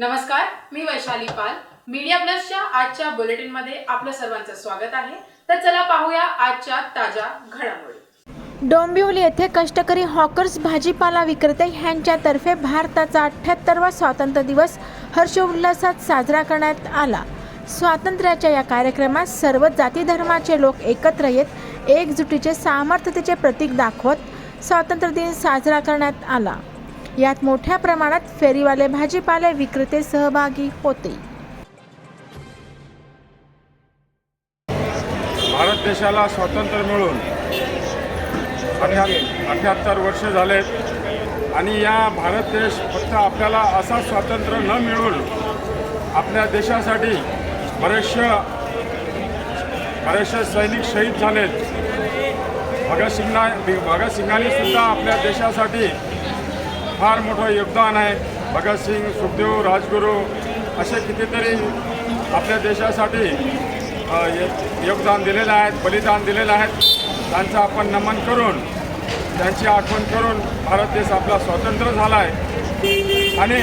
नमस्कार मी वैशाली पाल. मीडिया प्लसच्या आजच्या बुलेटिनमध्ये आपलं सर्वांचं स्वागत आहे. तर चला पाहूया आजच्या ताज्या घडामोडी. डोंबिवली येथे कष्टकरी हॉकर्स भाजीपाला विक्रेते यांच्यातर्फे भारताचा अठ्ठ्याहत्तरवा स्वातंत्र्य दिवस हर्षोल्लासात साजरा करण्यात आला. स्वातंत्र्याच्या या कार्यक्रमात सर्व जाती धर्माचे लोक एकत्र येत एकजुटीचे सामर्थ्यतेचे प्रतीक दाखवत स्वातंत्र्य दिन साजरा करण्यात आला. यात मोठ्या प्रमाणात फेरीवाले भाजीपाले विक्रेते सहभागी होते. भारत देशाला स्वातंत्र्य मिळून अठ्याहत्तर वर्ष झालेत आणि या भारत देश फक्त आपल्याला असा स्वातंत्र्य न मिळून आपल्या देशासाठी बरेचसे बरेचसे सैनिक शहीद झालेत. भगतसिंगना भगतसिंगांनी सुद्धा आपल्या देशासाठी फार मोठं योगदान आहे. भगतसिंग सुखदेव राजगुरू असे कितीतरी आपल्या देशासाठी य- योगदान दिलेलं आहेत बलिदान दिलेलं आहेत. त्यांचं आपण नमन करून त्यांची आठवण करून भारत देश आपला स्वतंत्र झाला आहे आणि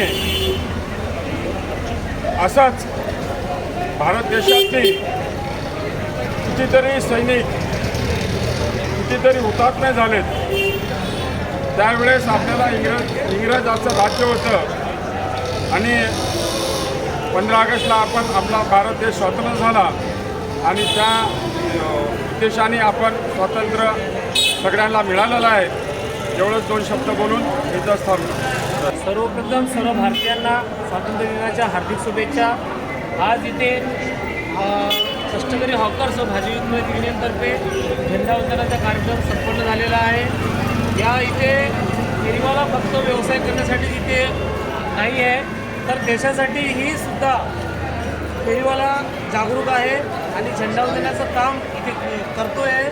असंच भारत देशातली कितीतरी सैनिक कितीतरी हुतात्मे झालेत. त्यावेळेस आपल्याला इंग्रज इंग्रजाचं राज्य होतं. आणि पंधरा ऑगस्टला आपण आपला भारत देश स्वतंत्र झाला. आणि त्या उद्देशाने आपण स्वातंत्र्य सगळ्यांना मिळालेलं आहे. एवढंच दोन शब्द बोलून इथंच थांबलो. सर्वप्रथम सर्व भारतीयांना स्वातंत्र्य दिनाच्या हार्दिक शुभेच्छा. आज इथे कष्टकरी हॉकर्स भाजी विक्रेते युनियनतर्फे झेंडावंदनाचा कार्यक्रम संपन्न झालेला आहे. या इथे फेरीवाला फक्त व्यवसाय करण्यासाठी इथे नाही आहे तर देशासाठी ही सुद्धा फेरीवाला जागरूक आहे आणि झेंडावंदनाचं काम इथे करतो आहे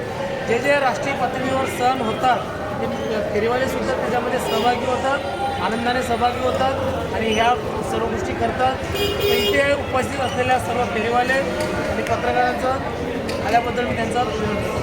जे जे राष्ट्रीय पातळीवर सण होतात ते फेरीवालेसुद्धा त्याच्यामध्ये सहभागी होतात आनंदाने सहभागी होतात आणि ह्या सर्व गोष्टी करतात इथे उपस्थित असलेल्या सर्व फेरीवाले आणि पत्रकारांचं आल्याबद्दल मी त्यांचा करतो.